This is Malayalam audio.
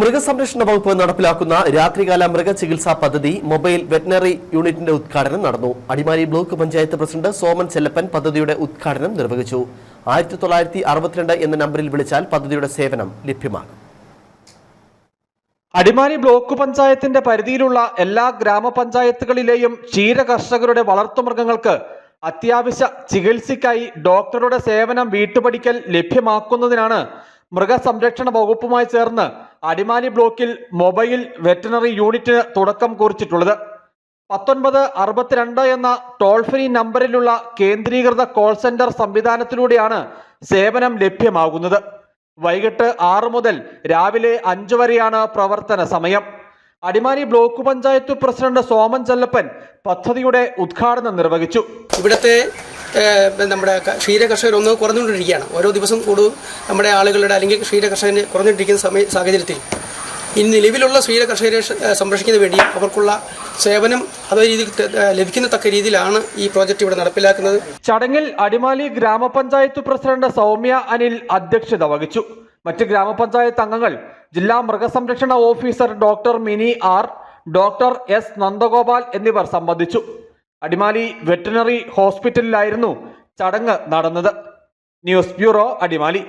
മൃഗസംരക്ഷണ വകുപ്പ് നടപ്പിലാക്കുന്ന രാത്രികാല മൃഗചികിത്സാ പദ്ധതി മൊബൈൽ വെറ്റിനറി യൂണിറ്റിന്റെ ഉദ്ഘാടനം നടന്നു. അടിമാലി ബ്ലോക്ക് പഞ്ചായത്ത് പ്രസിഡന്റ് സോമൻ ചെല്ലപ്പൻ പദ്ധതിയുടെ ഉദ്ഘാടനം നിർവഹിച്ചു. ആയിരത്തി തൊള്ളായിരത്തി അറുപത്തിരണ്ട് എന്ന നമ്പറിൽ വിളിച്ചാൽ പദ്ധതിയുടെ സേവനം ലഭ്യമാകും. അടിമാലി ബ്ലോക്ക് പഞ്ചായത്തിന്റെ പരിധിയിലുള്ള എല്ലാ ഗ്രാമപഞ്ചായത്തുകളിലെയും ക്ഷീര കർഷകരുടെ വളർത്തുമൃഗങ്ങൾക്ക് അത്യാവശ്യ ചികിത്സയ്ക്കായി ഡോക്ടറുടെ സേവനം വീട്ടുപടിക്കൽ ലഭ്യമാക്കുന്നതിനാണ് മൃഗസംരക്ഷണ വകുപ്പുമായി ചേർന്ന് അടിമാലി ബ്ലോക്കിൽ മൊബൈൽ വെറ്റിനറി യൂണിറ്റിന് തുടക്കം കുറിച്ചിട്ടുള്ളത്. പത്തൊൻപത് അറുപത്തിരണ്ട് എന്ന ടോൾ ഫ്രീ നമ്പറിലുള്ള കേന്ദ്രീകൃത കോൾ സെന്റർ സംവിധാനത്തിലൂടെയാണ് സേവനം ലഭ്യമാകുന്നത്. വൈകിട്ട് ആറ് മുതൽ രാവിലെ അഞ്ചു വരെയാണ് പ്രവർത്തന സമയം. അടിമാലി ബ്ലോക്ക് പഞ്ചായത്ത് പ്രസിഡന്റ് സോമൻ ചെല്ലപ്പൻ പദ്ധതിയുടെ ഉദ്ഘാടനം നിർവഹിച്ചു. ഇവിടുത്തെ നമ്മുടെ ക്ഷീര കർഷകർ ഒന്ന് കുറഞ്ഞുകൊണ്ടിരിക്കുകയാണ്. ഓരോ ദിവസം കൂടുതൽ നമ്മുടെ ആളുകളുടെ അല്ലെങ്കിൽ ക്ഷീര കർഷകന് കുറഞ്ഞിട്ടിരിക്കുന്ന സമയ സാഹചര്യത്തിൽ. ഈ നിലവിലുള്ള ക്ഷീര കർഷകരെ സംരക്ഷിക്കുന്ന വേണ്ടി അവർക്കുള്ള സേവനം അതേ രീതിയിൽ ലഭിക്കുന്ന തക്ക രീതിയിലാണ് ഈ പ്രോജക്റ്റ് ഇവിടെ നടപ്പിലാക്കുന്നത്. ചടങ്ങിൽ അടിമാലി ഗ്രാമപഞ്ചായത്ത് പ്രസിഡന്റ് സൗമ്യ അനിൽ അധ്യക്ഷത വഹിച്ചു. മറ്റ് ഗ്രാമപഞ്ചായത്ത് അംഗങ്ങൾ ജില്ലാ മൃഗസംരക്ഷണ officer doctor Mini R doctor S Nandagopal എന്നിവർ സംബന്ധിച്ചു. അടിമാലി വെറ്റിനറി ഹോസ്പിറ്റലിലായിരുന്നു ചടങ്ങ് നടന്നത്. News bureau Adimali.